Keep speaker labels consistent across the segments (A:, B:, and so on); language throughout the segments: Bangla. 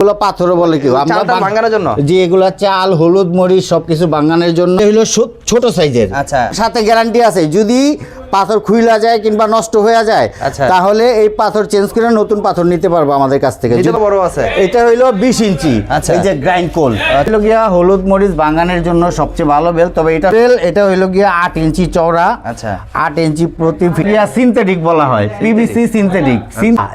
A: এগুলো পাথরও বলে কেউ
B: ভাঙানোর জন্য?
A: এগুলো চাল হলুদ মরিচ সবকিছু ভাঙানোর জন্য হলো ছোট সাইজের
B: আচ্ছা।
A: সাথে গ্যারান্টি আছে যদি পাথর খুইলা যায় কিংবা নষ্ট হয়ে যায়
B: আচ্ছা।
A: তাহলে এই পাথর চেঞ্জ করে নতুন পাথর নিতে পারব আমাদের কাছ থেকে।
B: এটা বড় আছে।
A: এটা হইল বিশ ইঞ্চি
B: আচ্ছা।
A: এই যে গ্রাইন্ড কোল হইল গিয়া হলুদ মরিচ বাঙানোর জন্য সবচেয়ে ভালো বেল তবে এটা বেল এটা হইল গিয়া আট ইঞ্চি চওড়া
B: আচ্ছা।
A: আট ইঞ্চি প্রতি সিনথেটিক বলা হয় পিভিসি সিনথেটিক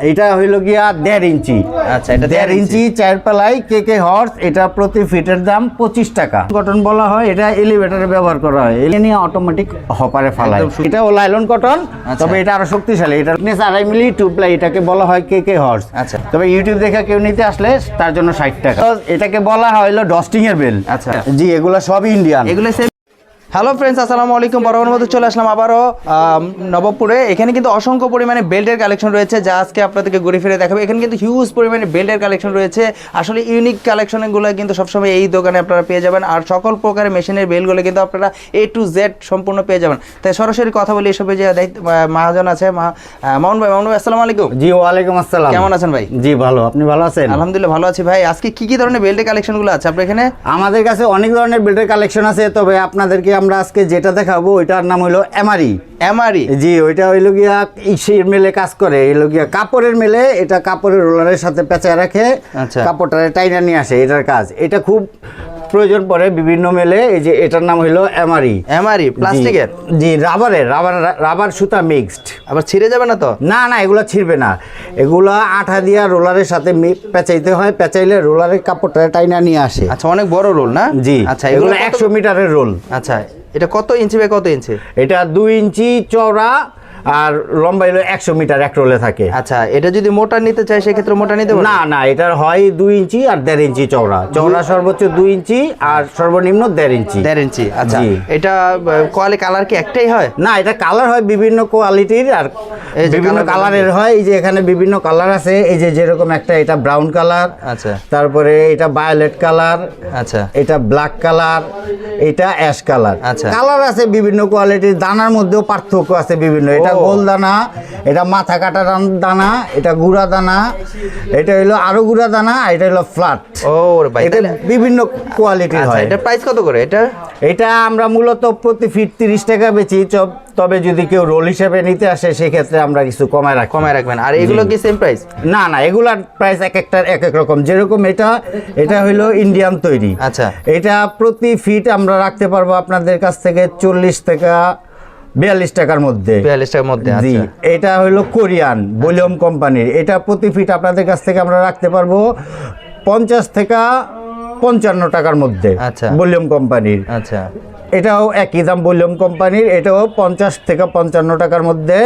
A: এটা হইল গিয়া দেড় ইঞ্চি।
B: আচ্ছা, এটা
A: দেড় ইঞ্চি। চার পালাই কে কে হর্স এটা প্রতি ফিটের দাম পঁচিশ টাকা। কটন বলা হয় এটা এলিভেটরে ব্যবহার করা হয়। এলে নিয়ে অটোমেটিক হপারে ফালায় এটা ও কটন
B: আচ্ছা।
A: তবে এটা আরও শক্তিশালী এটা আড়াই মিলি টু প্লাই এটাকে বলা হয় কে কে হর্স
B: আচ্ছা।
A: তবে ইউটিউব দেখে কেউ নিতে আসলে তার জন্য ষাট টাকা এটাকে বলা হয় হলো ডস্টিং এর বেল
B: আচ্ছা।
A: জি এগুলো সব ইন্ডিয়ান
B: এগুলো হ্যালো ফ্রেন্ডস আসসালামু আলাইকুম। বরাবর মতো চলে আসলাম আবারও নবপুরে। এখানে কিন্তু অসংখ্য পরিমাণে বেল্টের কালেকশন রয়েছে যা আজকে আপনাদেরকে ঘুরে ফিরে দেখাবো। এখানে কিন্তু হিউজ পরিমাণে বেল্টের কালেকশন রয়েছে। আসলে ইউনিক কালেকশনগুলো কিন্তু সবসময় এই দোকানে আপনারা পেয়ে যাবেন। আর সকল প্রকারের মেশিনের বেলগুলো কিন্তু আপনারা এ টু জেড সম্পূর্ণ পেয়ে যাবেন। তাই সরাসরি কথা বলি এসবে যে দায়িত্ব মহাজন আছে মা- আহ, ভাই মামুন ভাই আসসালামু আলাইকুম।
A: জি ওয়ালাইকুম আসসালাম।
B: কেমন আছেন ভাই?
A: জি ভালো। আপনি ভালো আছেন?
B: আলহামদুলিল্লাহ ভালো আছি ভাই। আজকে কি কি ধরনের বেল্টের কালেকশনগুলো আছে আপনার এখানে?
A: আমাদের কাছে অনেক ধরনের বেল্টের কালেকশন আছে। তবে আপনাদেরকে আমরা আজকে যেটা দেখাবো ওইটার নাম হলো এমআরই।
B: এমআরই?
A: জি ওইটা হইল গিয়া ইসের মেলে কাজ করে। হইল গিয়া কাপড়ের মেলে এটা কাপড়ের রোলারের সাথে পেঁচায় রাখে
B: আচ্ছা।
A: কাপড়টা টাইনা নিয়ে আসে এটার কাজ। এটা খুব প্রয়োজন পড়ে বিভিন্ন মেলে এই যে এটার নাম হইল এমআরই।
B: এমআরই প্লাস্টিকের?
A: জি রাবারের রাবার রাবার সুতা মিক্সড।
B: আবার ছিঁড়ে যাবে না তো?
A: না না এগুলো ছিঁড়বে না। এগুলো আঠা দিয়া রোলারের সাথে পেঁচাইতে হয় পেঁচাইলে রোলারের কাপড়টা টাইনা নিয়ে আসে।
B: আচ্ছা অনেক বড় রোল না?
A: জি
B: আচ্ছা
A: এগুলো একশো মিটারের রোল।
B: আচ্ছা এটা কত ইঞ্চি বাই কত ইঞ্চি?
A: এটা দুই ইঞ্চি চওড়া আর লম্বা হলো একশো মিটার এক রোলে থাকে।
B: আচ্ছা এটা যদি মোটা নিতে চাই সেক্ষেত্রে মোটা নিতে
A: না না এটার হয় দুই ইঞ্চি আর দেড় ইঞ্চি চওড়া। চওড়া সর্বোচ্চ দুই ইঞ্চি আর সর্বনিম্ন দেড় ইঞ্চি।
B: দেড় ইঞ্চি আচ্ছা। এটা কোয়ালি কালার কি একটাই হয়?
A: না এটা কালার হয় বিভিন্ন কোয়ালিটির আর
B: এই যে
A: বিভিন্ন কালারের হয়। এই যে এখানে বিভিন্ন কালার আছে। এই যে যেরকম একটা এটা ব্রাউন কালার।
B: আচ্ছা।
A: তারপরে এটা ভায়োলেট কালার।
B: আচ্ছা।
A: এটা ব্ল্যাক কালার। এটা অ্যাশ কালার।
B: আচ্ছা।
A: কালার আছে বিভিন্ন কোয়ালিটির দানার মধ্যেও পার্থক্য আছে বিভিন্ন। এটা। গোল দানা এটা মাথা কাটা দানা এটা গুঁড়া দানা এটা হলো আরও গুঁড়া দানা এটা হলো ফ্ল্যাট
B: ও ভাই
A: এটা বিভিন্ন কোয়ালিটির
B: আচ্ছা
A: হয়।
B: এটা প্রাইস কত করে এটা?
A: এটা আমরা মূলত প্রতি ফিট তিরিশ টাকা বেচি তবে যদি কেউ রোল হিসেবে নিতে আসে সেক্ষেত্রে আমরা কিছু কমায় রাখি।
B: কমায় রাখবেন। আর এগুলো কি সেম প্রাইস
A: না না এগুলার প্রাইস এক একটার এক এক রকম। যেরকম এটা এটা হইল ইন্ডিয়ান তৈরি।
B: আচ্ছা।
A: এটা প্রতি ফিট আমরা রাখতে পারব আপনাদের কাছ থেকে চল্লিশ টাকা বিয়াল্লিশ টাকার মধ্যে।
B: বিয়াল্লিশ টাকার মধ্যে
A: জি
B: আচ্ছা।
A: এটা হলো কোরিয়ান ভলিউম কোম্পানির। এটা প্রতি ফিট আপনাদের কাছ থেকে আমরা রাখতে পারব পঞ্চাশ থেকে পঞ্চান্ন টাকার মধ্যে
B: আচ্ছা।
A: ভলিউম কোম্পানির।
B: আচ্ছা।
A: এটাও একই দাম ভলিউম কোম্পানির এটাও পঞ্চাশ থেকে পঞ্চান্ন টাকার মধ্যে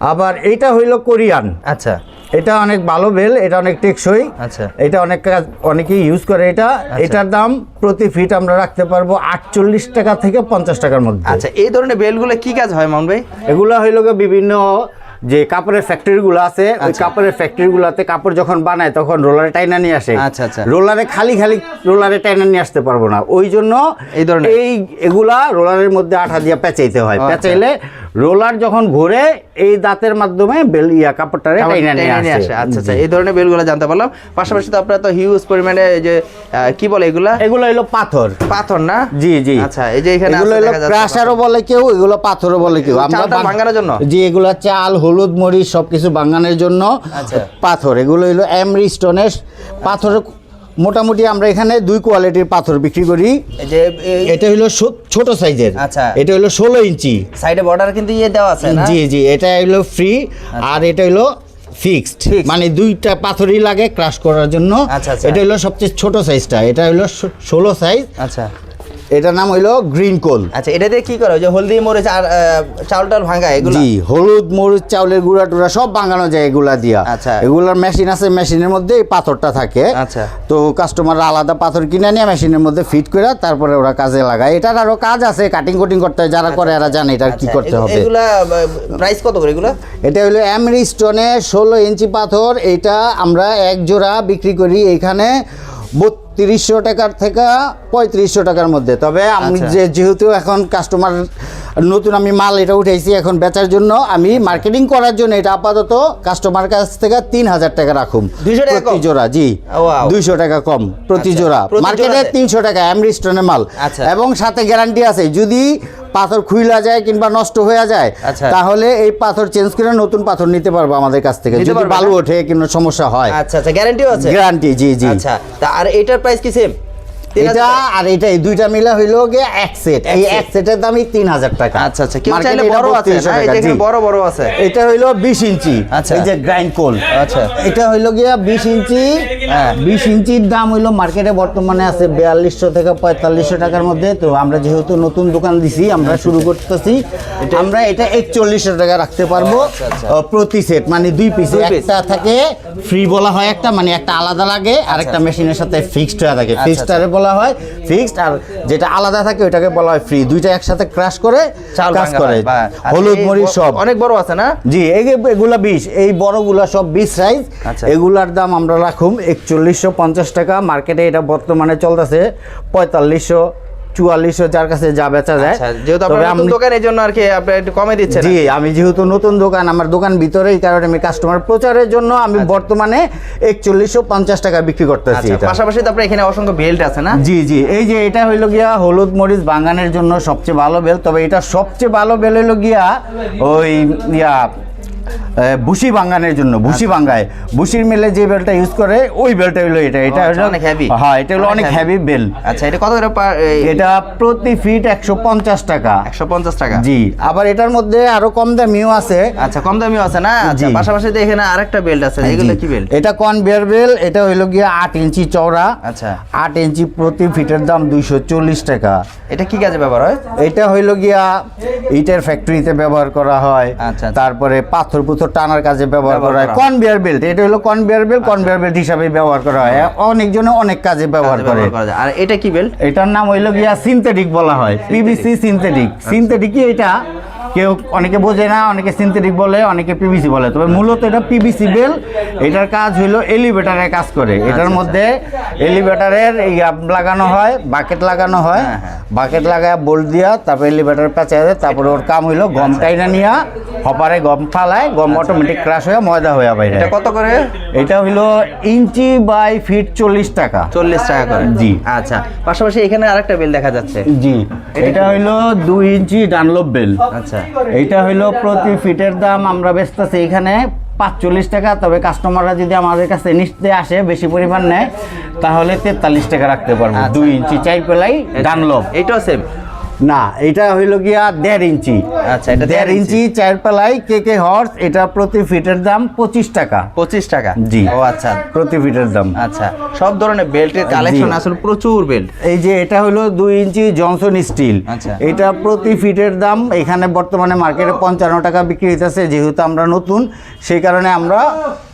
A: আবার এটা হইল কোরিয়ান।
B: আচ্ছা।
A: এটা অনেক ভালো বেল এটা অনেক টেকসই।
B: আচ্ছা।
A: এটা অনেক কাজ- অনেকেই ইউজ করে এটা। এটার দাম প্রতি ফিট আমরা রাখতে পারব আটচল্লিশ টাকা থেকে পঞ্চাশ টাকার মধ্যে।
B: আচ্ছা এই ধরনের বেলগুলো কি কাজ হয় মামুন ভাই?
A: এগুলো হইল বিভিন্ন যে কাপড়ের ফ্যাক্টরিগুলো আছে ওই
B: আচ্ছা।
A: কাপড়ের ফ্যাক্টরিগুলোতে কাপড় যখন বানায় তখন রোলারে টাইনা নিয়ে আসে।
B: আচ্ছা, আচ্ছা।
A: রোলারে খালি খালি রোলারে টাইনা নিয়ে আসতে পারব না। ওই জন্য
B: এই ধরনের?
A: এই এগুলা রোলারের মধ্যে আঠা দিয়ে পেঁচাইতে হয়।
B: আচ্ছা।
A: পেঁচাইলে রোলার যখন ঘুরে এই দাঁতের মাধ্যমে বেল ইয়া কাপড়টারে টাইনা নিয়ে আসে।
B: আচ্ছা আচ্ছা। এই ধরনের বেলগুলো জানতে পারলাম। পাশাপাশি তো আপনারা তো হিউজ পরিমাণে এই যে কি বলে এগুলা?
A: এগুলো হলো পাথর।
B: পাথর না?
A: জি জি।
B: আচ্ছা এই যে এখানে
A: এগুলো হলো ক্রাশারও বলে কেউ এগুলো পাথরও বলে কেউ। আমরা
B: ভাঙানোর জন্য?
A: জি এগুলো চাল হলুদ মরিচ সবকিছু ভাঙানোর জন্য
B: আচ্ছা।
A: পাথর এগুলো হলো এমরি স্টোনের পাথর। মোটামুটি আমরা এখানে দুই কোয়ালিটির পাথর বিক্রি করি।
B: যে
A: এটা হলো ছোট সাইজের।
B: আচ্ছা।
A: এটা হলো ষোলো ইঞ্চি।
B: সাইডে বর্ডার কিন্তু ইয়ে দেওয়া আছে না?
A: জি জি এটা হলো ফ্রি আর এটা হলো ফিক্সড মানে দুইটা পাথরই লাগে ক্রাশ করার জন্য।
B: আচ্ছা, আচ্ছা।
A: এটা হলো সবচেয়ে ছোট সাইজটা এটা হলো ষোলো সাইজ
B: আচ্ছা।
A: এটার নাম হইল গ্রিন কোল।
B: আচ্ছা এটা দিয়ে কি করে? ওই যে হলদি মরিচ আর চাউল ভাঙা এগুলো?
A: জি হলুদ মরিচ চাউলের গুঁড়া টুড়া সব ভাঙানো যায় এগুলা দিয়া।
B: আচ্ছা।
A: এগুলার মেশিন আছে মেশিনের মধ্যে এই পাথরটা থাকে।
B: আচ্ছা।
A: তো কাস্টমাররা আলাদা পাথর কিনে নিয়ে মেশিনের মধ্যে ফিট করে তারপরে ওরা কাজে লাগায়। এটার আরও কাজ আছে কাটিং কুটিং করতে হয়। যারা করে এরা জানে এটা কি
B: আচ্ছা,
A: করতে হবে।
B: এগুলা প্রাইস কত করে এগুলো?
A: এটা হলো এমরি স্টোনে ষোলো ইঞ্চি পাথর। এটা আমরা এক জোড়া বিক্রি করি এখানে বত্রিশশো টাকার থেকে পঁয়ত্রিশশো টাকার মধ্যে। তবে আমি
B: আচ্ছা।
A: যে যেহেতু এখন কাস্টমার নতুন আমি মাল এটা উঠাইছি এখন বেচার জন্য আমি মার্কেটিং করার জন্য এটা আপাতত কাস্টমার কাছ থেকে তিন হাজার টাকা
B: 200
A: প্রতি জোড়া জি। দুইশো টাকা কম প্রতি
B: আচ্ছা,
A: জোড়া। মার্কেটে তিনশো টাকা অ্যামরিস্টনের মাল।
B: আচ্ছা।
A: এবং সাথে গ্যারান্টি আছে যদি পাথর খুইলা যায় কিংবা নষ্ট হয়ে যায়। তাহলে এই পাথর চেঞ্জ করে নতুন পাথর নিতে পারব আমাদের কাছ থেকে। যদি বালু ওঠে কিংবা সমস্যা হয়।
B: আচ্ছা আচ্ছা গ্যারান্টিও আছে?
A: গ্যারান্টি জি জি।
B: আচ্ছা। আর এটার প্রাইস কি সেম?
A: এটা আর এটা এই দুইটা মিলা হইল গিয়ে এক সেট এই
B: এক
A: সেটের দামই তিন হাজার টাকা।
B: আচ্ছা আচ্ছা। কেউ চাইলে বড় আছে।
A: 3200
B: না
A: টাকা,
B: এটা এখানে বড় বড় আছে।
A: এটা হইল বিশ ইঞ্চি।
B: আচ্ছা।
A: এই যে গ্রাইন্ড কোল
B: আচ্ছা।
A: এটা হইল গিয়া বিশ ইঞ্চি।
B: হ্যাঁ।
A: বিশ ইঞ্চির দাম হইল মার্কেটে বর্তমানে আছে বিয়াল্লিশশো থেকে পঁয়তাল্লিশশো টাকার মধ্যে। তো আমরা যেহেতু নতুন দোকান দিছি আমরা শুরু করতেছি। আমরা এটা একচল্লিশশো টাকা রাখতে পারব
B: আচ্ছা, আচ্ছা।
A: প্রতি সেট মানে দুই পিস একটা থাকে ফ্রি বলা হয় একটা মানে একটা আলাদা লাগে আর একটা মেশিনের সাথে ফিক্সড হয়ে থাকে।
B: আচ্ছা,
A: ফিক্সড বলা হয় ফিক্সড আর যেটা আলাদা থাকে ওইটাকে বলা হয় ফ্রি। দুইটা একসাথে ক্রাশ করে
B: চাল
A: কাজ করে।
B: আচ্ছা,
A: হলুদ মরিচ সব।
B: অনেক বড় আছে না?
A: জি এগুলা বিশ এই বড়গুলা সব বিশ সাইজ
B: আচ্ছা।
A: এগুলার দাম আমরা রাখুম একচল্লিশশো পঞ্চাশ টাকা। মার্কেটে এটা বর্তমানে চলতেছে পঁয়তাল্লিশশো। চুয়াল্লিশশো যার কাছে যা বেচা যায়।
B: আচ্ছা যেহেতু আপনার দোকান এই জন্য আর কি আপনি একটু কমে দিচ্ছেন
A: জি আমি যেহেতু নতুন দোকান আমার দোকান ভিতরে এই কারণে আমি কাস্টমার প্রচারের জন্য আমি বর্তমানে একচল্লিশশো পঞ্চাশ টাকা বিক্রি করতেছি
B: আচ্ছা পাশাপাশি তো আপনার এখানে অসংখ্য বেল্ট আছে না?
A: জি জি এই যে এটা হইল গিয়া হলুদ মরিচ বাঙ্গানের জন্য সবচেয়ে ভালো বেল তবে এটা সবচেয়ে ভালো বেল হইল গিয়া ওই ইয়া ভুসি বাঙ্গানের জন্য ভুসি বাঙ্গায়। ভুসির মেলে যে বেলটা ইউজ করে ওই বেলটা হইল এটা। এটা
B: আচ্ছা,
A: হলো
B: অনেক heavy।
A: হ্যাঁ এটা হলো
B: অনেক।
A: হেভি বেল
B: আচ্ছা এটা কত করে
A: এটা প্রতি ফিট একশো পঞ্চাশ টাকা।
B: একশো পঞ্চাশ টাকা।
A: জি আবার এটার মধ্যে আরও কম দামিও আছে।
B: আচ্ছা কম দামিও আছে না? আচ্ছা পাশাপাশি তো এখানে আরেকটা বেল্ট আছে। এগুলো কি বেল্ট
A: এটা কনভেয়ার বেল এটা হইল গিয়া আট ইঞ্চি চওড়া।
B: আচ্ছা।
A: আট ইঞ্চি প্রতি ফিটের দাম দুইশো চল্লিশ টাকা।
B: এটা কি কাজে ব্যবহার হয়?
A: এটা হইল গিয়া ইটের ফ্যাক্টরিতে ব্যবহার করা হয়।
B: আচ্ছা, আচ্ছা।
A: তারপরে পাথর পুথর টানার কাজে ব্যবহার করা হয়। কনভেয়ার বেল্ট এটা হলো কনভেয়ার বেল্ট কনভেয়ার বেল্ট হিসাবে ব্যবহার করা হয়। অনেকজনে অনেক কাজে ব্যবহার
B: কাজে
A: করে
B: ব্যবহার করা। যায়। আর এটা কি বেল্ট
A: এটার নাম হইল গিয়া সিনথেটিক বলা হয়। পিভিসি সিনথেটিক সিনথেটিকই এটা কেউ অনেকে বোঝে না অনেকে সিনথেটিক বলে অনেকে পিভিসি বলে। তবে মূলত এটা পিভিসি বেল। এটার কাজ হইল এলিভেটারের কাজ করে। এটার
B: আচ্ছা।
A: মধ্যে এলিভেটারের ইয়া লাগানো হয় বাকেট লাগানো হয়।
B: হ্যাঁ, হ্যাঁ।
A: বাকেট লাগায় বোল্ট দিয়া তারপর এলিভেটার পেঁচা দেয় তারপরে ওর কাম হইল গম
B: আচ্ছা।
A: টাইনা নিয়া হপারে গম ফালায় গম অটোমেটিক ক্রাশ হয়ে ময়দা হয়ে বাইরে।
B: এটা কত করে?
A: এটা হইল ইঞ্চি বাই ফিট চল্লিশ টাকা।
B: চল্লিশ টাকা করে?
A: জি।
B: আচ্ছা। পাশাপাশি এখানে আরেকটা বেল দেখা যাচ্ছে।
A: জি। এটা হইল দুই ইঞ্চি ডানলপ বেল।
B: আচ্ছা।
A: এইটা হইল প্রতি ফিটের দাম আমরা বেচতেছি এখানে পাঁচচল্লিশ টাকা তবে কাস্টমাররা যদি আমাদের কাছে নিতে আসে বেশি পরিমাণ নেয় তাহলে তেতাল্লিশ টাকা রাখতে পারব
B: আচ্ছা।
A: দুই ইঞ্চি চাই পেলাই ডানলো
B: এইটাও সেম
A: না এটা হইল গিয়া দেড় ইঞ্চি।
B: আচ্ছা, এটা দেড়
A: ইঞ্চি। চার পেলাই কে কে হর্স এটা প্রতি ফিটের দাম পঁচিশ টাকা।
B: পঁচিশ টাকা?
A: জি।
B: ও আচ্ছা।
A: প্রতি ফিটের দাম।
B: আচ্ছা সব ধরনের বেল্টের কালেকশন আসলে প্রচুর বেল্ট
A: এই যে এটা হলো দুই ইঞ্চি জনসন স্টিল
B: আচ্ছা।
A: এটা প্রতি ফিটের দাম এখানে বর্তমানে মার্কেটে পঞ্চান্ন টাকা বিক্রি হইতেছে যেহেতু আমরা নতুন সেই কারণে আমরা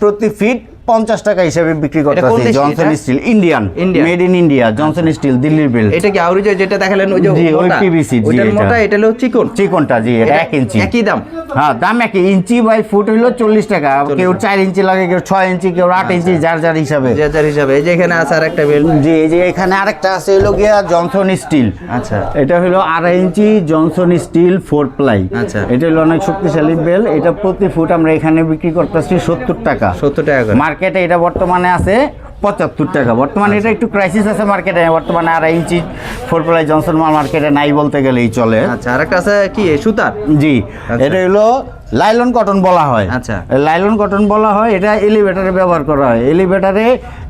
A: প্রতি ফিট পঞ্চাশ টাকা হিসেবে বিক্রি করতেছি Johnson steel Indian? Made in India Johnson steel দিল্লির বিল
B: এটা কি আউরি যে যেটা দেখালেন ওই যে
A: ওই? PVC, জি, এটা।
B: মোটা এটা হলো চিকন।
A: চিকনটা জি এটা এক ইঞ্চি।
B: একই দাম।
A: হ্যাঁ দাম একই। ইঞ্চি বাই ফুট হইল চল্লিশ টাকা। কেউ চার ইঞ্চি লাগে কেউ ছয় ইঞ্চি কেউ আট
B: আচ্ছা।
A: ইঞ্চি যার যার হিসাবে।
B: যে যার হিসাবে। এই যে এখানে আছে আর একটা
A: জি এই যে এখানে আরেকটা আছে হলো গিয়া জনসন স্টিল
B: আচ্ছা।
A: এটা হলো আড়াই inch Johnson steel four ply
B: আচ্ছা।
A: এটা হলো অনেক শক্তিশালী বেল এটা প্রতি ফুট আমরা এখানে বিক্রি করতেছি সত্তর টাকা।
B: সত্তর টাকা করে।
A: মার্কেটে এটা বর্তমানে আছে পঁচাত্তর টাকা। বর্তমানে এটা একটু ক্রাইসিস আছে মার্কেটে বর্তমানে আড়াই ইঞ্চি ফোর প্লাই জনসন মাল মার্কেটে নাই বলতে গেলেই চলে।
B: আচ্ছা আর একটা আছে কি? সুতার?
A: জি
B: আচ্ছা।
A: এটা হলো লাইলন কটন বলা হয়।
B: আচ্ছা।
A: লাইলন কটন বলা হয় এটা এলিভেটারে ব্যবহার করা হয়। এলিভেটারে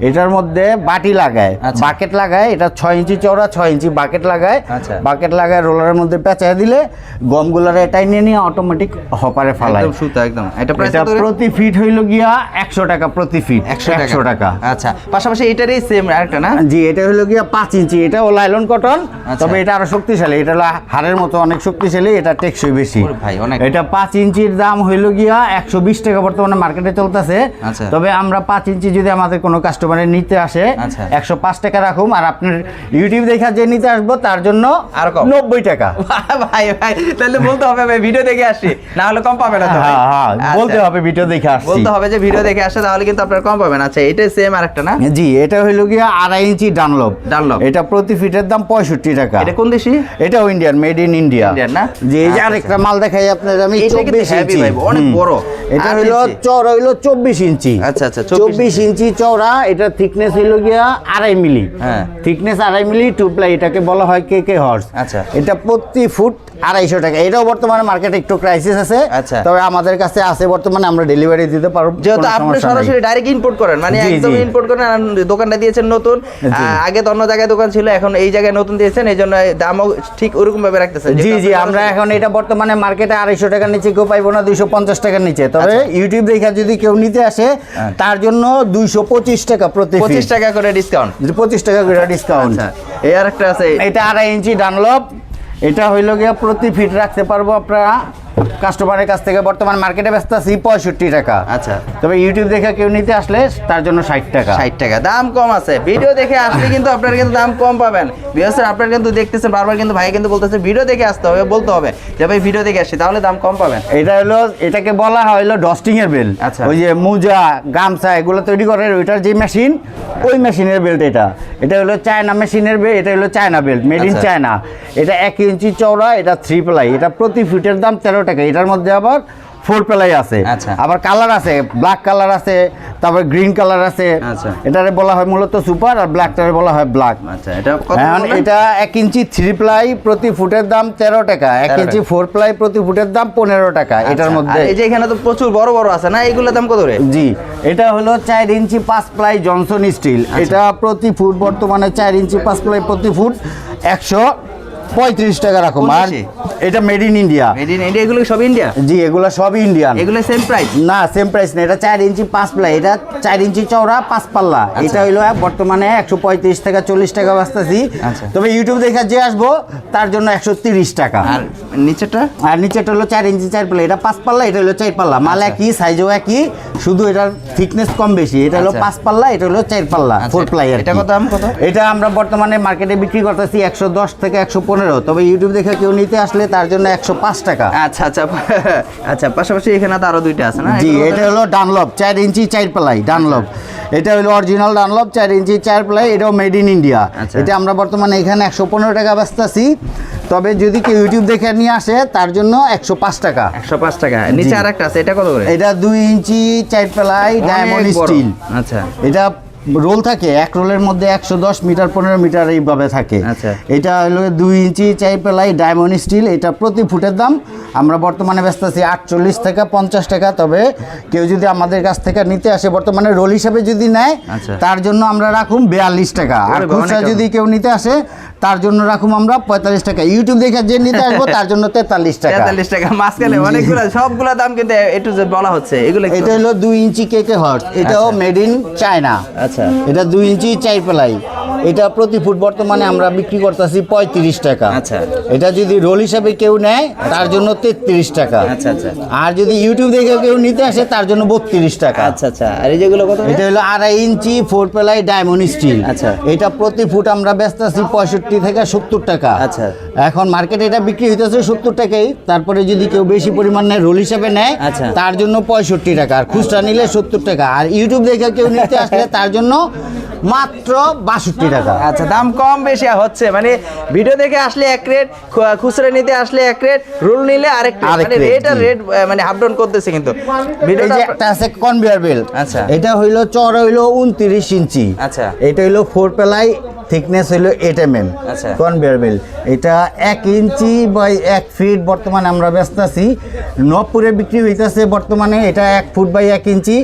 A: এটার মধ্যে বাটি লাগায়
B: আচ্ছা।
A: বাকেট লাগায় এটা ছয় ইঞ্চি চওড়া ছয় ইঞ্চি বাকেট লাগায়।
B: আচ্ছা।
A: বাকেট লাগায় রোলারের মধ্যে পেঁচায় দিলে গমগুলার এটাই নিয়ে নিয়ে অটোমেটিক হপারে ফালায়।
B: একদম সুতা একদম। এটা
A: প্রতি ফিট হইল গিয়া একশো টাকা প্রতি ফিট
B: একশো
A: টাকা।
B: আচ্ছা পাশাপাশি এটারই সেম আরেকটা না?
A: জি এটা হলো গিয়া পাঁচ ইঞ্চি। এটাও লাইলন কটন
B: আচ্ছা।
A: তবে এটা আরও শক্তিশালী। এটা হলো হাড়ের মতো অনেক শক্তিশালী এটা টেকসই বেশি।
B: ভাই, অনেক।
A: এটা পাঁচ ইঞ্চির ইঞ্চির দাম হইল গিয়া একশো বিশ টাকা বর্তমানে মার্কেটে চলতেছে
B: আচ্ছা।
A: তবে আমরা পাঁচ ইঞ্চি যদি আমাদের কোনো কাস্টমারের নিতে আসে
B: আচ্ছা।
A: একশো পাঁচ টাকা রাখুম আর আপনার ইউটিউব দেখা যে নিতে আসব তার জন্য
B: আরও।
A: নব্বই টাকা
B: ভাই ভাই তাহলে বলতে হবে ভাই ভিডিও দেখে আসি না হলে কম পাবে না।
A: হ্যাঁ হ্যাঁ
B: আচ্ছা।
A: বলতে হবে ভিডিও দেখে আসছি
B: বলতে হবে যে ভিডিও দেখে আসে তাহলে কিন্তু আপনার কম পাবেন আচ্ছা এটাই সেম আর একটা না
A: জি এটা হইল গিয়া আড়াই ইঞ্চি ডানলভ
B: Dunlop।
A: এটা প্রতি ফিটের দাম পঁয়ষট্টি টাকা
B: এটা কোন দেশি
A: এটাও ইন্ডিয়ান মেড ইন ইন্ডিয়া
B: না?
A: জি এই যে আরেকটা মাল দেখাই আপনার আমি চব্বিশ
B: heavy ভাই, অনেক বড়।
A: এটা হইল চওড়া হইল চব্বিশ ইঞ্চি।
B: আচ্ছা, আচ্ছা, 24
A: ইঞ্চি। চওড়া এটা থিকনেস হইল গিয়া আড়াই মিলি।
B: হ্যাঁ।
A: থিকনেস আড়াই মিলি টু প্লাই এটাকে বলা হয় কে কে হর্স
B: আচ্ছা।
A: এটা প্রতি ফুট আড়াইশো টাকা। এটাও বর্তমানে মার্কেটে একটু ক্রাইসিস আছে।
B: আচ্ছা।
A: তবে আমাদের কাছে আছে বর্তমানে আমরা ডেলিভারি দিতে পারব
B: যেহেতু আপনি সরাসরি ডাইরেক্ট ইম্পোর্ট করেন মানে একদম ইম্পোর্ট করেন দোকানটা দিয়েছেন নতুন। আগে তো অন্য জায়গায় দোকান ছিল এখন এই জায়গায় নতুন দিয়েছেন এই জন্য দামও ঠিক ওরকম ভাবে রাখতেছেন।
A: জি জি আমরা এখন এটা বর্তমানে মার্কেটে আড়াইশো টাকার নিচে কেউ পাইবো না দুইশো পঞ্চাশ টাকার নিচে। তবে
B: আচ্ছা।
A: ইউটিউব রেখা যদি কেউ নিতে আসে তার জন্য দুইশো পঁচিশ টাকা প্রতি
B: পঁচিশ টাকা করে ডিসকাউন্ট
A: পঁচিশ টাকা করে ডিসকাউন্ট
B: আচ্ছা। এই আর একটা আছে।
A: এটা আড়াই ইঞ্চি ডানলপ। এটা হইল গিয়ে প্রতি ফিট রাখতে পারব আপনারা কাস্টমারের কাছ থেকে বর্তমান মার্কেটে ব্যস্ত আছি পঁয়ষট্টি টাকা।
B: আচ্ছা।
A: তবে ইউটিউব দেখে কেউ নিতে আসলে তার জন্য ষাট টাকা।
B: ষাট টাকা দাম কম আছে। ভিডিও দেখে আসলে কিন্তু আপনার কিন্তু দাম কম পাবেন। বিকজ আপনারা কিন্তু দেখতেছেন বারবার কিন্তু ভাই কিন্তু বলতেছে ভিডিও দেখে আসতে হবে বলতে হবে যে ভাই ভিডিও দেখে আসছি তাহলে দাম কম পাবেন।
A: এটা হলো এটাকে বলা হয় হলো ডস্টিং এর বেল্ট
B: আচ্ছা।
A: ওই যে মোজা গামছা এগুলো তৈরি করে ওইটার যে মেশিন ওই মেশিনের বেল্ট এটা। এটা হলো চায়না মেশিনের বেল্ট এটা হলো China belt made in. China এটা এক ইঞ্চি চওড়া এটা থ্রি প্লাই এটা প্রতি ফিটের দাম তেরো টাকা এটার মধ্যে আবার ফোর প্লাই আছে।
B: আচ্ছা।
A: আবার কালার আছে ব্ল্যাক কালার আছে তারপর গ্রিন কালার আছে।
B: আচ্ছা।
A: এটারে বলা হয় মূলত সুপার আর ব্ল্যাকটারে বলা হয় ব্ল্যাক
B: আচ্ছা এটা
A: এখন এটা এক ইঞ্চি থ্রি প্লাই প্রতি ফুটের দাম তেরো টাকা এক ইঞ্চি ফোর প্লাই প্রতি ফুটের দাম পনেরো টাকা এটার মধ্যে।
B: এই যে এখানে তো প্রচুর বড় বড় আছে না এইগুলোর দাম কত করে
A: জি এটা হলো চার ইঞ্চি পাঁচ প্লাই জনসন স্টিল। এটা প্রতি ফুট বর্তমানে চার ইঞ্চি পাঁচ প্লাই প্রতি ফুট একশো পঁয়ত্রিশ টাকা
B: কোন
A: আর এটা made in India
B: made in India এগুলো সব ইন্ডিয়া
A: জি এগুলো সবই ইন্ডিয়ান
B: এগুলো সেম প্রাইস
A: না সেম প্রাইস না এটা চার ইঞ্চি পাঁচ প্লাই এটা চার ইঞ্চি চওড়া পাঁচ পাল্লা।
B: আচ্ছা।
A: এটা হইল বর্তমানে একশো পঁয়ত্রিশ টাকা চল্লিশ টাকা বাঁচতেছি।
B: আচ্ছা।
A: তবে ইউটিউব দেখে যে আসব তার জন্য একশো তিরিশ টাকা।
B: আর নিচেটা
A: আর নিচেটা হলো চার ইঞ্চি চার পাল্লা এটা পাঁচ পাল্লা এটা হলো চার পাল্লা। মাল
B: আচ্ছা।
A: একই সাইজও একই শুধু এটার থিকনেস কম বেশি। এটা হলো। পাঁচ পাল্লা এটা হলো চার পাল্লা ফোর প্লাই
B: এটা কত দাম কত?
A: এটা আমরা বর্তমানে মার্কেটে বিক্রি করতেছি একশো দশ থেকে একশো পনেরো তবে ইউটিউব দেখে কেউ নিতে আসলে তার জন্য একশো পাঁচ টাকা।
B: আচ্ছা আচ্ছা আচ্ছা পাশাপাশি এখানে তো আরও দুইটা আছে না?
A: জি এটা হলো ডানলপ চার ইঞ্চি চার প্লাই ডানলপ এটা হলো অরিজিনাল ডানলপ চার ইঞ্চি চার প্লাই এটাও মেড ইন ইন্ডিয়া। এটা আমরা বর্তমানে এখানে একশো পনেরো টাকা বেচতেছি। তবে যদি কেউ ইউটিউব দেখে নিয়ে আসে তার জন্য একশো পাঁচ টাকা।
B: একশো পাঁচ টাকা। নিচে আর একটা আছে এটা কত করে?
A: এটা দুই ইঞ্চি চার প্লাই ডায়মন্ড স্টিল
B: আচ্ছা।
A: এটা রোল থাকে এক রোলের মধ্যে একশো দশ মিটার পনেরো মিটার এইভাবে থাকে।
B: আচ্ছা।
A: এটা হলো দুই ইঞ্চি চাই পেলাই ডায়মন্ড স্টিল এটা প্রতি ফুটের দাম। আমরা বর্তমানে ব্যস্ত আছি আটচল্লিশ থেকে পঞ্চাশ টাকা তবে কেউ যদি আমাদের কাছ থেকে নিতে আসে বর্তমানে রোল হিসাবে যদি নেয়
B: আচ্ছা।
A: তার জন্য আমরা রাখুম বিয়াল্লিশ টাকা। আর খুচরা যদি কেউ নিতে আসে তার জন্য রাখুম আমরা পঁয়তাল্লিশ টাকা। ইউটিউব দেখে যে নিতে আসব তার জন্য তেতাল্লিশ টাকা।
B: তেতাল্লিশ টাকা মাঝখানে অনেকগুলো সবগুলো দাম কিন্তু একটু বলা হচ্ছে। এগুলো
A: এটা হলো দুই ইঞ্চি কেকে হর্স। এটাও। মেড ইন চায়না
B: আচ্ছা।
A: এটা দুই ইঞ্চি চাই পেলাই। এটা প্রতি ফুট বর্তমানে আমরা বিক্রি করতেছি পঁয়ত্রিশ টাকা।
B: আচ্ছা।
A: এটা যদি রোল হিসাবে কেউ নেয় তার জন্য তেত্রিশ টাকা।
B: আচ্ছা আচ্ছা।
A: আর যদি ইউটিউব দেখে কেউ নিতে আসে তার জন্য বত্রিশ টাকা।
B: আচ্ছা আচ্ছা। আর এই যেগুলো কত
A: এটা হলো আড়াই inch four ply diamond steel.
B: আচ্ছা।
A: এটা প্রতি ফুট আমরা ব্যস্ত আছি পঁয়ষট্টি থেকে সত্তর টাকা।
B: আচ্ছা।
A: এখন মার্কেটে এটা বিক্রি হইতেছে সত্তর টাকাই। তারপরে যদি কেউ বেশি পরিমাণে রোল হিসাবে নেয়
B: আচ্ছা।
A: তার জন্য পঁয়ষট্টি টাকা। আর খুচরা নিলে সত্তর টাকা। আর ইউটিউব দেখে কেউ নিতে আসলে তার জন্য মাত্র বাষট্টি টাকা।
B: আচ্ছা দাম কম বেশি হচ্ছে মানে ভিডিও দেখে আসলে এক রেট খুচরা নিতে আসলে এক রেট রোল নিলে আরেক মানে রেট আর রেট মানে আপ ডাউন করতেছে কিন্তু।
A: যে একটা আছে কনভেয়ার বেল্ট
B: আচ্ছা।
A: এটা হইল চড় হইল উনত্রিশ ইঞ্চি।
B: আচ্ছা।
A: এটা হইল ফোর পেলাই থিকনেস হইল eight M M. Conveyor belt এটা এক ইঞ্চি বাই এক ফিট বর্তমানে আমরা ব্যস্ত আছি। নবপুরে বিক্রি হইতেছে বর্তমানে এটা এক ফুট বাই এক ইঞ্চি।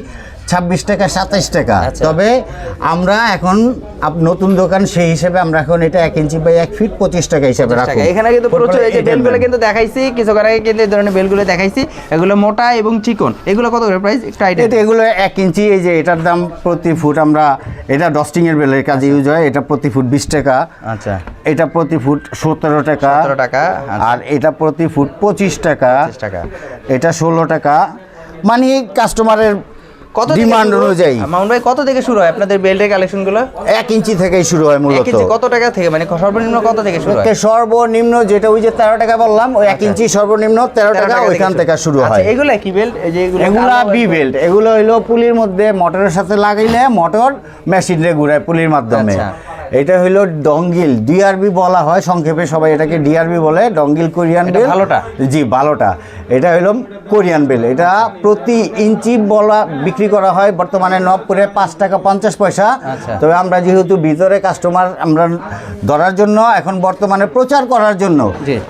A: ছাব্বিশ টাকা সাতাইশ টাকা।
B: আচ্ছা।
A: তবে আমরা এখন নতুন দোকান সেই হিসেবে আমরা এখন এটা এক ইঞ্চি বাই এক ফিট পঁচিশ টাকা হিসেবে। রাখব
B: এখানে কিন্তু প্রচুর এই যে বেলগুলো কিন্তু দেখাইছি কিছুক্ষণ আগে কিন্তু এই ধরনের বেলগুলো দেখাইছি। এগুলো মোটা এবং চিকন। এগুলো কত করে প্রাইস একটু আইডিয়া
A: এগুলো এক ইঞ্চি এই যে এটার দাম প্রতি ফুট আমরা এটা ডস্টিং এর বেলের কাজে ইউজ হয় এটা প্রতি ফুট বিশ টাকা।
B: আচ্ছা।
A: এটা প্রতি ফুট সতেরো টাকা।
B: 17 টাকা, আচ্ছা।
A: আর এটা প্রতি ফুট পঁচিশ টাকা।
B: টাকা।
A: এটা ষোলো টাকা। মানে কাস্টমারের
B: কত
A: ডিমান্ড অনুযায়ী।
B: মাউন্ট ভাই কত থেকে শুরু হয় আপনাদের বেল্টের কালেকশনগুলো
A: এক ইঞ্চি থেকেই শুরু হয় মূলত।
B: কত টাকা থেকে? মানে সর্বনিম্ন কত থেকে শুরু হয়?
A: সর্বনিম্ন যেটা ওই যে তেরো টাকা বললাম ওই এক ইঞ্চি সর্বনিম্ন তেরো টাকা ওইখান থেকে শুরু।
B: আচ্ছা,
A: হয়।
B: এগুলো কি বেল্ট? এগুলো
A: এগুলা বি বেল্ট। এগুলো হইল পুলির মধ্যে মোটরের সাথে লাগাইলে মোটর মেশিন মেশিনে ঘুরায় পুলির মাধ্যমে।
B: আচ্ছা।
A: এটা হইল ডঙ্গিল ডিআরবি বলা হয় সংক্ষেপে সবাই এটাকে ডিআরবি বলে ডঙ্গিল কোরিয়ান বেল
B: ভালোটা?
A: জি ভালোটা। এটা হইল কোরিয়ান বেল এটা প্রতি ইঞ্চি বলা বিক্রি করা হয় বর্তমানে নবপুরে পাঁচ টাকা পঞ্চাশ পয়সা।
B: আচ্ছা।
A: তবে আমরা যেহেতু ভিতরে কাস্টমার আমরা ধরার জন্য এখন বর্তমানে প্রচার করার জন্য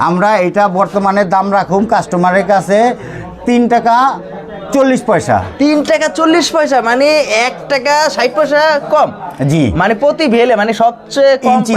A: আমরা এটা বর্তমানে দাম রাখুম কাস্টমারের কাছে তিন টাকা চল্লিশ পয়সা।
B: তিন টাকা চল্লিশ পয়সা মানে এক টাকা ষাট পয়সা কম।
A: জি।
B: মানে প্রতি ভেলে মানে সবচেয়ে কম
A: ইঞ্চি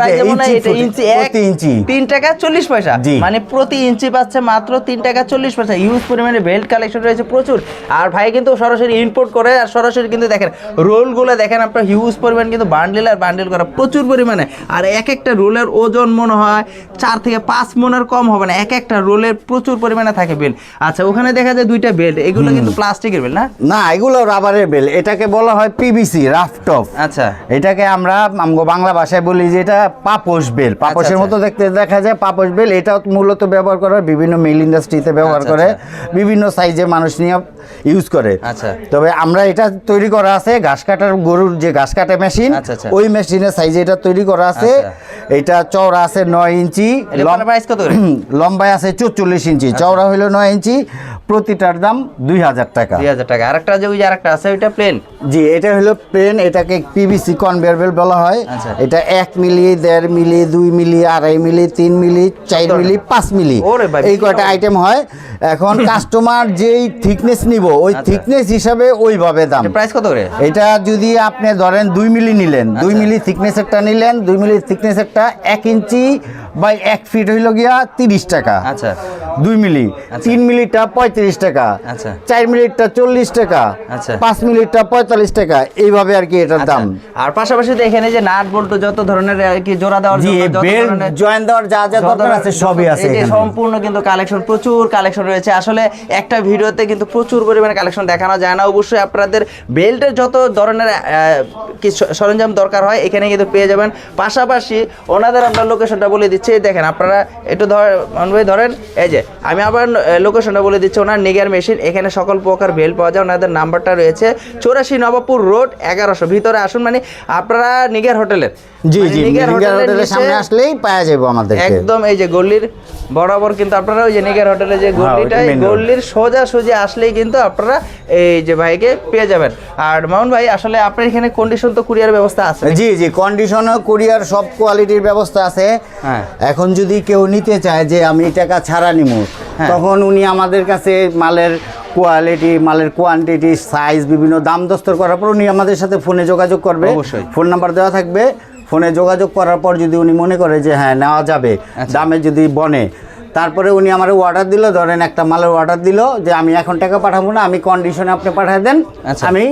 B: ইঞ্চি এক
A: ইঞ্চি।
B: তিন টাকা চল্লিশ পয়সা। মানে প্রতি ইঞ্চি পাচ্ছে মাত্র তিন টাকা চল্লিশ পয়সা। ইউজ পরিমাণে বেল্ট কালেকশন রয়েছে প্রচুর। আর ভাই কিন্তু সরাসরি ইম্পোর্ট করে আর সরাসরি কিন্তু দেখেন রোলগুলো দেখেন আপনার হিউজ পরিমাণ কিন্তু বান্ডেল আর বান্ডেল করা প্রচুর পরিমাণে। আর এক একটা রোলের ওজন মনে হয় চার থেকে পাঁচ মনের কম হবে না। এক একটা রোলের প্রচুর পরিমাণে থাকে বেল্ট আচ্ছা ওখানে দেখা যায় দুইটা বেল্ট এগুলো কিন্তু প্লাস্টিকের বেল্ট না
A: না এগুলো রাবারের বেল এটাকে বলা হয় পিবিসি রাফ টপ
B: আচ্ছা
A: এটাকে আমরা আমগো বাংলা ভাষায় বলি যে এটা পাপোশ বেল পাপোশের
B: আচ্ছা।
A: মতো দেখতে দেখা যায় পাপোশ বেল এটা মূলত ব্যবহার করা হয় বিভিন্ন মিল ইন্ডাস্ট্রিতে ব্যবহার
B: আচ্ছা,
A: করে
B: আচ্ছা।
A: বিভিন্ন সাইজে মানুষ নিয়ে ইউজ করে
B: আচ্ছা।
A: তবে আমরা এটা তৈরি করা আছে ঘাস কাটার গরুর যে ঘাস কাটা মেশিন
B: আচ্ছা, আচ্ছা।
A: ওই মেশিনের সাইজে এটা তৈরি করা আছে
B: আচ্ছা।
A: এটা চওড়া আছে নয় ইঞ্চি লম্বায় আছে চুচল্লিশ ইঞ্চি
B: আচ্ছা।
A: চওড়া হইল নয় ইঞ্চি প্রতিটার দাম দুই হাজার টাকা।
B: দুই হাজার টাকা। আরেকটা যে ওই যে আরেকটা আছে ওইটা প্লেন
A: জি এটা হলো প্লেন এটাকে পিভিসি কনভেয়ার বেল্ট বলা হয়।
B: আচ্ছা।
A: এটা এক মিলি দেড় মিলি দুই মিলি আড়াই মিলি তিন মিলি চার মিলি পাঁচ মিলি। এই কয়টা আইটেম হয়? এখন কাস্টমার যেই থিকনেস নিব ওই
B: আচ্ছা।
A: থিকনেস হিসাবে ওইভাবে দাম।
B: প্রাইস কত করে?
A: এটা যদি আপনি ধরেন দুই মিলি নিলেন দুই
B: আচ্ছা।
A: মিলি থিকনেসেরটা নিলেন দুই মিলি থিকনেসেরটা এক ইঞ্চি বাই এক ফিট হইল গিয়া তিরিশ টাকা।
B: আচ্ছা।
A: দুই মিলি তিন মিলিটা পঁয়ত্রিশ টাকা।
B: আচ্ছা।
A: চার মিনিটটা চল্লিশ টাকা
B: আচ্ছা।
A: পাঁচ মিনিটটা পঁয়তাল্লিশ টাকা এইভাবে আর কি এটার দাম।
B: আচ্ছা। আর পাশাপাশি তো এখানে যে নাট বল্টু যত ধরনের আর কি জোড়া দেওয়ার জন্য যত
A: বেল্ট জয়েন দেওয়ার যা যা দরকার আছে সবই আছে
B: সম্পূর্ণ কিন্তু কালেকশন প্রচুর কালেকশন রয়েছে। আসলে একটা ভিডিওতে কিন্তু প্রচুর পরিমাণে কালেকশন দেখানো যায় না। অবশ্যই আপনাদের বেল্টের যত ধরনের কি সরঞ্জাম দরকার হয় এখানে কিন্তু পেয়ে যাবেন। পাশাপাশি ওনাদের আমরা লোকেশনটা বলে দিচ্ছি। দেখেন আপনারা একটু ধর ধরেন এই যে আমি আবার লোকেশনটা বলে দিচ্ছি ওনার নিগার মেশিন এখানে সকল প্রকার বেল্ট পাওয়া যায় ওনাদের নাম্বারটা রয়েছে চৌরাশি নবাবপুর রোড এগারোশো। ভিতরে আসুন মানে আপনারা নিগার হোটেলের
A: জি
B: মানে
A: জি
B: নিগার হোটেলের
A: সামনে আসলেই পাওয়া যাব আমাদেরকে।
B: একদম এই যে গল্লির বরাবর কিন্তু আপনারা ওই যে নিগার হোটেলে যে গল্লিটা এই গল্লির সোজা সোজা আসলেই কিন্তু আপনারা এই যে ভাইকে পেয়ে যাবেন। আর মামুন ভাই আসলে আপনার এখানে কন্ডিশন তো কুরিয়ার ব্যবস্থা আছে
A: জি জি কন্ডিশনার কুরিয়ার সব কোয়ালিটির ব্যবস্থা আছে।
B: হ্যাঁ।
A: এখন যদি কেউ নিতে চায় যে আমি টাকা ছাড়া নিব
B: হ্যাঁ।
A: তখন উনি আমাদের কাছে মালের কোয়ালিটি মালের কোয়ান্টিটি সাইজ বিভিন্ন দাম দস্তর করার পর উনি আমাদের সাথে ফোনে যোগাযোগ করবে
B: অবশ্যই।
A: ফোন নাম্বার দেওয়া থাকবে ফোনে যোগাযোগ করার পর যদি উনি মনে করে যে হ্যাঁ নেওয়া যাবে
B: আচ্ছা।
A: দামে যদি বনে তারপরে উনি আমার অর্ডার দিল ধরেন একটা মালের অর্ডার দিল যে আমি এখন টাকা পাঠাবো না আমি কন্ডিশনে আপনি পাঠিয়ে দেন
B: আচ্ছা।
A: আমি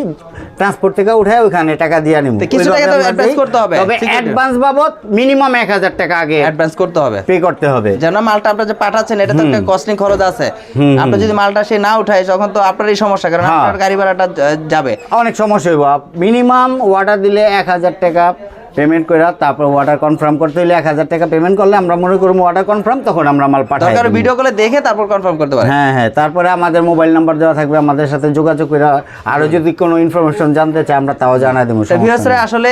A: ট্রান্সপোর্ট থেকে উঠে ওখানে টাকা দিয়ে নিব
B: কিছু টাকা তো advance করতে হবে,
A: তবে অ্যাডভান্স বাবদ মিনিমাম এক হাজার টাকা আগে
B: অ্যাডভান্স করতে হবে।
A: পে করতে হবে।
B: যেন মালটা আপনার যে পাঠাচ্ছেন এটা তো একটা কস্টিং খরচ আছে। আপনি যদি মালটা সে না উঠায় তখন তো আপনারই সমস্যা কারণ
A: হ্যাঁ।
B: আপনার গাড়ি ভাড়াটা যাবে।
A: অনেক সমস্যা হইব। মিনিমাম অর্ডার দিলে এক হাজার টাকা পেমেন্ট করে তারপর অর্ডার কনফার্ম করতে হলে এক হাজার টাকা পেমেন্ট করলে আমরা মনে করব অর্ডার কনফার্ম তখন আমরা মাল পাঠাই
B: দরকার ভিডিও কলে দেখে তারপর কনফার্ম করতে পারেন
A: হ্যাঁ হ্যাঁ তারপরে আমাদের মোবাইল নাম্বার দেওয়া থাকবে আমাদের সাথে যোগাযোগ করে আরও যদি কোনো ইনফরমেশন জানতে চাই আমরা তাও জানাই দেবো
B: ভিউয়ার্সরা আসলে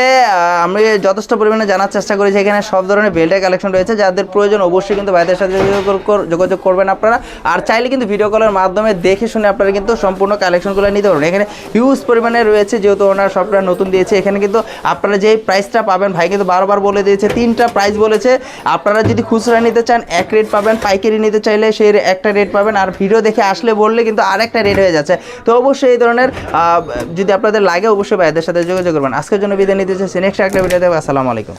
B: আমি যথেষ্ট পরিমাণে জানার চেষ্টা করেছি এখানে সব ধরনের বেল্টের কালেকশন রয়েছে যাদের প্রয়োজন অবশ্যই কিন্তু ভাইদের সাথে যোগাযোগ কর- যোগাযোগ করবেন আপনারা। আর চাইলে কিন্তু ভিডিও কলের মাধ্যমে দেখে শুনে আপনারা কিন্তু সম্পূর্ণ কালেকশনগুলো নিতে পারবেন। এখানে হিউজ পরিমাণে রয়েছে যেহেতু ওনার সবটা নতুন দিয়েছে এখানে কিন্তু আপনারা যেই প্রাইসটা পাবেন। ভাই কিন্তু বারবার বলে দিয়েছে, তিনটা প্রাইস বলেছে। আপনারা যদি খুচরা নিতে চান, এক রেট পাবেন। পাইকারি নিতে চাইলে সেই একটা রেট পাবেন। আর ভিডিও দেখে আসলে বললে কিন্তু আরেকটা রেট হয়ে যাচ্ছে। তো অবশ্যই এই ধরনের যদি আপনাদের লাগে, অবশ্যই ভাইদের সাথে যোগাযোগ করবেন। আজকের জন্য বিদায় নিতে চাইছি। নেক্সট একটা ভিডিও দেবো আসসালামু আলাইকুম।